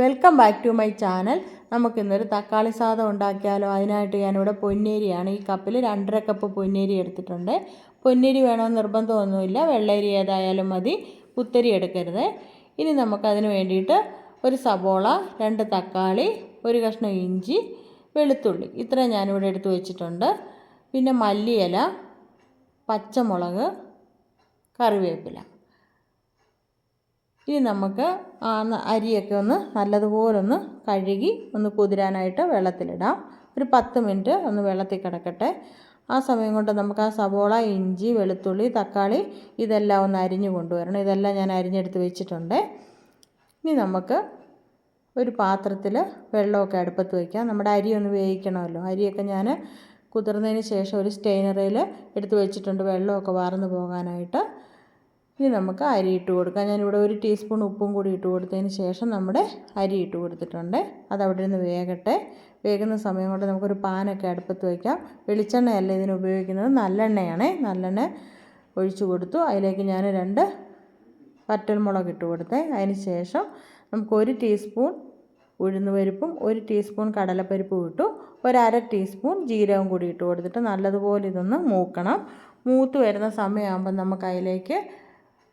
Welcome back to my channel നമുക്കിന്നൊരു തക്കാളി സാദം ഉണ്ടാക്കിയാലോ? അതിനായിട്ട് ഞാനിവിടെ പൊന്നേരിയാണ്. ഈ കപ്പിൽ രണ്ടര കപ്പ് പൊന്നേരി എടുത്തിട്ടുണ്ട്. പൊന്നേരി വേണമെന്ന് നിർബന്ധമൊന്നുമില്ല. വെള്ളരി ഏതായാലും മതി. കുത്തരി എടുക്കരുത്. ഇനി നമുക്കതിന് വേണ്ടിയിട്ട് ഒരു സബോള രണ്ട് തക്കാളി ഒരു കഷ്ണം ഇഞ്ചി വെളുത്തുള്ളി. ഇത്രയും ഞാനിവിടെ എടുത്തു വെച്ചിട്ടുണ്ട്. പിന്നെ മല്ലിയില പച്ചമുളക് കറിവേപ്പില. ഇനി നമുക്ക് ആ അരിയൊക്കെ ഒന്ന് നല്ലതുപോലെ ഒന്ന് കഴുകി ഒന്ന് കുതിരാനായിട്ട് വെള്ളത്തിലിടാം. ഒരു പത്ത് മിനിറ്റ് ഒന്ന് വെള്ളത്തിൽ കിടക്കട്ടെ. ആ സമയം കൊണ്ട് നമുക്ക് ആ സവോള ഇഞ്ചി വെളുത്തുള്ളി തക്കാളി ഇതെല്ലാം ഒന്ന് അരിഞ്ഞു കൊണ്ടുവരണം. ഇതെല്ലാം ഞാൻ അരിഞ്ഞെടുത്ത് വെച്ചിട്ടുണ്ട്. ഇനി നമുക്ക് ഒരു പാത്രത്തിൽ വെള്ളമൊക്കെ അടുപ്പത്ത് വയ്ക്കാം. നമ്മുടെ അരി ഒന്ന് വേവിക്കണമല്ലോ. അരിയൊക്കെ ഞാൻ കുതിർന്നതിന് ശേഷം ഒരു സ്റ്റെയിനറിൽ എടുത്ത് വെച്ചിട്ടുണ്ട് വെള്ളമൊക്കെ വാർന്നു പോകാനായിട്ട്. ഇനി നമുക്ക് അരി ഇട്ട് കൊടുക്കാം. ഞാനിവിടെ ഒരു ടീസ്പൂൺ ഉപ്പും കൂടി ഇട്ട് കൊടുത്തതിന് ശേഷം നമ്മുടെ അരി ഇട്ട് കൊടുത്തിട്ടുണ്ട്. അത് അവിടെ നിന്ന് വേകട്ടെ. വേകുന്ന സമയം കൊണ്ട് നമുക്കൊരു പാനൊക്കെ അടുപ്പത്ത് വയ്ക്കാം വെളിച്ചെണ്ണയല്ല ഇതിന് ഉപയോഗിക്കുന്നത്. നല്ലെണ്ണയാണ്. നല്ലെണ്ണ ഒഴിച്ചു കൊടുത്തു. അതിലേക്ക് ഞാൻ രണ്ട് വറ്റൽമുളക് ഇട്ട് കൊടുത്തേ. അതിന് ശേഷം നമുക്ക് ഒരു ടീസ്പൂൺ ഉഴുന്നുപരിപ്പും ഒരു ടീസ്പൂൺ കടലപ്പരിപ്പും ഇട്ടു. ഒരര ടീസ്പൂൺ ജീരകം കൂടി ഇട്ട് കൊടുത്തിട്ട് നല്ലതുപോലെ ഇതൊന്ന് മൂക്കണം. മൂത്ത് വരുന്ന സമയമാകുമ്പോൾ നമുക്ക് അതിലേക്ക്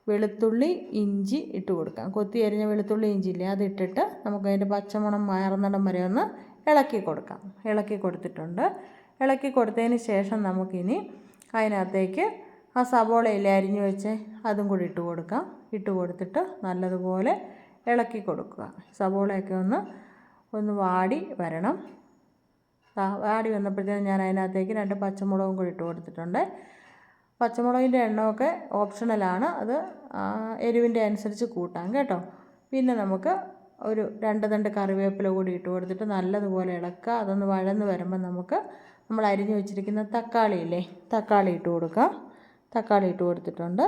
വെളുത്തുള്ളി ഇഞ്ചി ഇട്ട് കൊടുക്കാം. കൊത്തി അരിഞ്ഞ വെളുത്തുള്ളി ഇഞ്ചി ഇല്ലേ? അതിട്ടിട്ട് നമുക്ക് അതിന്റെ പച്ചമണം മാറുന്നിടം വരെ ഒന്ന് ഇളക്കി കൊടുക്കാം. ഇളക്കി കൊടുത്തിട്ടുണ്ട്. ഇളക്കി കൊടുത്തതിന് ശേഷം നമുക്കിനി അതിനകത്തേക്ക് ആ സവോളയില്ലേ അരിഞ്ഞു വെച്ച് അതും കൂടി ഇട്ട് കൊടുക്കാം. ഇട്ട് കൊടുത്തിട്ട് നല്ലതുപോലെ ഇളക്കി കൊടുക്കുക. സവോളയൊക്കെ ഒന്ന് ഒന്ന് വാടി വരണം. വാടി വന്നപ്പോഴത്തേക്കും ഞാൻ അതിനകത്തേക്ക് രണ്ട് പച്ചമുളകും കൂടി ഇട്ട് കൊടുത്തിട്ടുണ്ട്. പച്ചമുളകിന്റെ എണ്ണമൊക്കെ ഓപ്ഷണലാണ്. അത് എരിവിന്റെ അനുസരിച്ച് കൂട്ടാം കേട്ടോ. പിന്നെ നമുക്ക് ഒരു രണ്ട് തണ്ട് കറിവേപ്പില കൂടി ഇട്ട് കൊടുത്തിട്ട് നല്ലതുപോലെ ഇളക്കുക. അതൊന്ന് വഴന്ന് വരുമ്പോൾ നമുക്ക് നമ്മൾ അരിഞ്ഞു വെച്ചിരിക്കുന്ന തക്കാളി ഇല്ലേ തക്കാളി ഇട്ട് കൊടുക്കാം. തക്കാളി ഇട്ട് കൊടുത്തിട്ടുണ്ട്.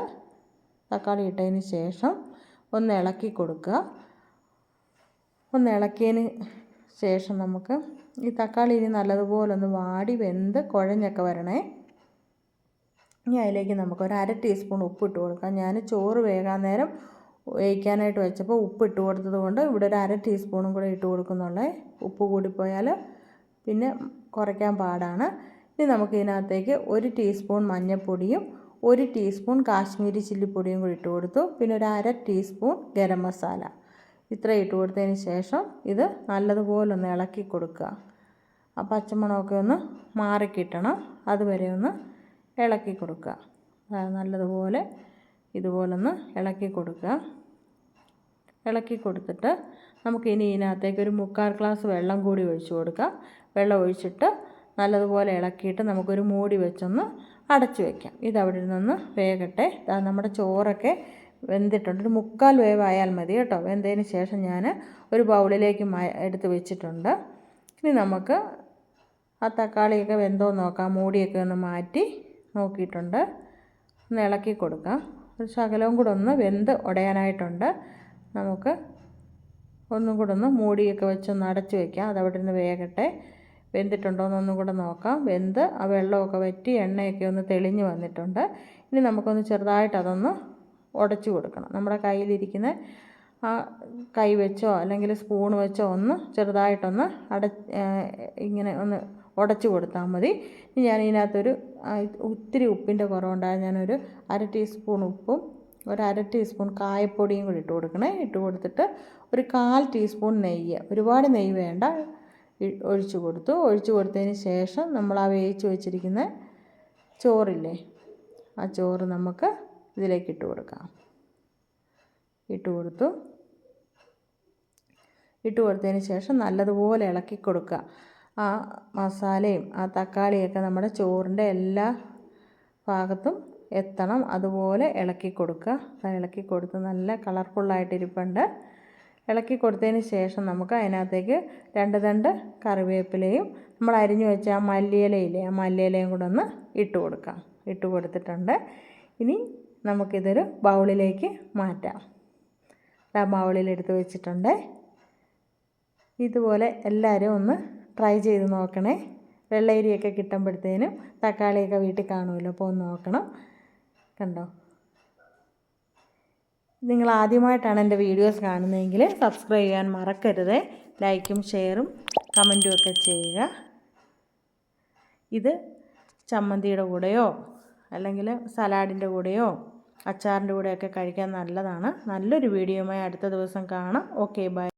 തക്കാളി ഇട്ടതിന് ശേഷം ഒന്ന് ഇളക്കി കൊടുക്കുക. ഒന്ന് ഇളക്കിയതിന് ശേഷം നമുക്ക് ഈ തക്കാളി ഇനി നല്ലതുപോലെ ഒന്ന് വാടി വെന്ത് കുഴഞ്ഞൊക്കെ വരണേ. ഇനി അതിലേക്ക് നമുക്ക് ഒരു അര ടീസ്പൂൺ ഉപ്പ് ഇട്ട് കൊടുക്കാം. ഞാൻ ചോറ് വേകാൻ നേരം വേവിക്കാനായിട്ട് വെച്ചപ്പോൾ ഉപ്പ് ഇട്ട് കൊടുത്തത് കൊണ്ട് ഇവിടെ ഒരു അര ടീസ്പൂണും കൂടെ ഇട്ട് കൊടുക്കുന്നുള്ളേ. ഉപ്പ് കൂടിപ്പോയാൽ പിന്നെ കുറയ്ക്കാൻ പാടാണ്. ഇനി നമുക്ക് ഇതിനകത്തേക്ക് ഒരു ടീസ്പൂൺ മഞ്ഞൾപ്പൊടിയും ഒരു ടീസ്പൂൺ കാശ്മീരി ചില്ലിപ്പൊടിയും കൂടി ഇട്ട് കൊടുത്തു. പിന്നെ ഒരു അര ടീസ്പൂൺ ഗരം മസാല. ഇത്ര ഇട്ട് കൊടുത്തതിന് ശേഷം ഇത് നല്ലതുപോലെ ഒന്ന് ഇളക്കി കൊടുക്കുക. ആ പച്ചമണമൊക്കെ ഒന്ന് മാറിക്കിട്ടണം. അതുവരെ ഒന്ന് ഇളക്കി കൊടുക്കുക. നല്ലതുപോലെ ഇതുപോലൊന്ന് ഇളക്കി കൊടുക്കുക. ഇളക്കി കൊടുത്തിട്ട് നമുക്ക് ഇനി ഇതിനകത്തേക്ക് ഒരു മുക്കാൽ ഗ്ലാസ് വെള്ളം കൂടി ഒഴിച്ചു കൊടുക്കുക. വെള്ളം ഒഴിച്ചിട്ട് നല്ലതുപോലെ ഇളക്കിയിട്ട് നമുക്കൊരു മൂടി വെച്ചൊന്ന് അടച്ചു വയ്ക്കാം ഇതവിടെ നിന്ന് വേകട്ടെ. നമ്മുടെ ചോറൊക്കെ വെന്തിട്ടുണ്ട്. ഒരു മുക്കാൽ വേവായാൽ മതി കേട്ടോ. വെന്തതിന് ശേഷം ഞാൻ ഒരു ബൗളിലേക്ക് എടുത്ത് വെച്ചിട്ടുണ്ട്. ഇനി നമുക്ക് ആ തക്കാളിയൊക്കെ വെന്തോ നോക്കാം. മൂടിയൊക്കെ ഒന്ന് മാറ്റി നോക്കിയിട്ടുണ്ട്. ഒന്ന് ഇളക്കി കൊടുക്കാം. ഒരു ശകലവും കൂടെ ഒന്ന് വെന്ത് ഉടയാനായിട്ടുണ്ട് നമുക്ക് ഒന്നും കൂടെ ഒന്ന് മൂടിയൊക്കെ വെച്ച് നടച്ച് വയ്ക്കാം അതവിടെ നിന്ന് വേകട്ടെ വെന്തിട്ടുണ്ടോ എന്നൊന്നും കൂടെ നോക്കാം. വെന്ത് ആ വെള്ളമൊക്കെ വറ്റി എണ്ണയൊക്കെ ഒന്ന് തെളിഞ്ഞ് വന്നിട്ടുണ്ട്. ഇനി നമുക്കൊന്ന് ചെറുതായിട്ട് അതൊന്ന് ഉടച്ചു കൊടുക്കണം. നമ്മുടെ കയ്യിലിരിക്കുന്ന ആ കൈ വെച്ചോ അല്ലെങ്കിൽ സ്പൂൺ വെച്ചോ ഒന്ന് ചെറുതായിട്ടൊന്ന് അട ഇങ്ങനെ ഒന്ന് ഉടച്ചു കൊടുത്താൽ മതി. ഞാൻ ഇതിനകത്തൊരു ഒത്തിരി ഉപ്പിന്റെ കുറവുണ്ടായ ഞാനൊരു അര ടീസ്പൂൺ ഉപ്പും ഒരു അര ടീസ്പൂൺ കായപ്പൊടിയും കൂടി ഇട്ട് കൊടുക്കണേ. ഇട്ട് കൊടുത്തിട്ട് ഒരു കാൽ ടീസ്പൂൺ നെയ്യ് ഒരുപാട് നെയ്യ് വേണ്ട ഒഴിച്ചു കൊടുത്തു. ഒഴിച്ചു കൊടുത്തതിന് ശേഷം നമ്മൾ ആ വേവിച്ച് വെച്ചിരിക്കുന്ന ചോറില്ലേ ആ ചോറ് നമുക്ക് ഇതിലേക്ക് ഇട്ട് കൊടുക്കാം. ഇട്ട് കൊടുത്തു. ഇട്ട് കൊടുത്തതിന് ശേഷം നല്ലതുപോലെ ഇളക്കി കൊടുക്കുക. ആ മസാലയും ആ തക്കാളിയൊക്കെ നമ്മുടെ ചോറിന്റെ എല്ലാ ഭാഗത്തും എത്തണം. അതുപോലെ ഇളക്കി കൊടുക്കുക. ഇളക്കി കൊടുത്ത് നല്ല കളർഫുള്ളായിട്ടിരിപ്പുണ്ട് ഇളക്കി കൊടുത്തതിന് ശേഷം നമുക്ക് അതിനകത്തേക്ക് രണ്ട് രണ്ട് കറിവേപ്പിലയും നമ്മൾ അരിഞ്ഞു വെച്ച ആ മല്ലിയിലയില്ലേ ആ മല്ലിയിലയും കൂടെ ഒന്ന് ഇട്ട് കൊടുക്കാം. ഇട്ട് കൊടുത്തിട്ടുണ്ട്. ഇനി നമുക്കിതൊരു ബൗളിലേക്ക് മാറ്റാം. ആ ബൗളിൽ എടുത്ത് വെച്ചിട്ടുണ്ട്. ഇതുപോലെ എല്ലാവരും ഒന്ന് ട്രൈ ചെയ്ത് നോക്കണേ. വെള്ളയരിയൊക്കെ കിട്ടുമ്പോഴത്തേനും തക്കാളിയൊക്കെ വീട്ടിൽ കാണുമല്ലോ അപ്പോൾ ഒന്ന് നോക്കണം. കണ്ടോ? നിങ്ങൾ ആദ്യമായിട്ടാണ് എന്റെ വീഡിയോസ് കാണുന്നതെങ്കിൽ സബ്സ്ക്രൈബ് ചെയ്യാൻ മറക്കരുത്. ലൈക്കും ഷെയറും കമന്റും ഒക്കെ ചെയ്യുക. ഇത് ചമ്മന്തിയുടെ കൂടെയോ അല്ലെങ്കിൽ സലാഡിന്റെ കൂടെയോ അച്ചാറിന്റെ കൂടെയൊക്കെ കഴിക്കാൻ നല്ലതാണ്. നല്ലൊരു വീഡിയോയുമായി അടുത്ത ദിവസം കാണാം. Okay bye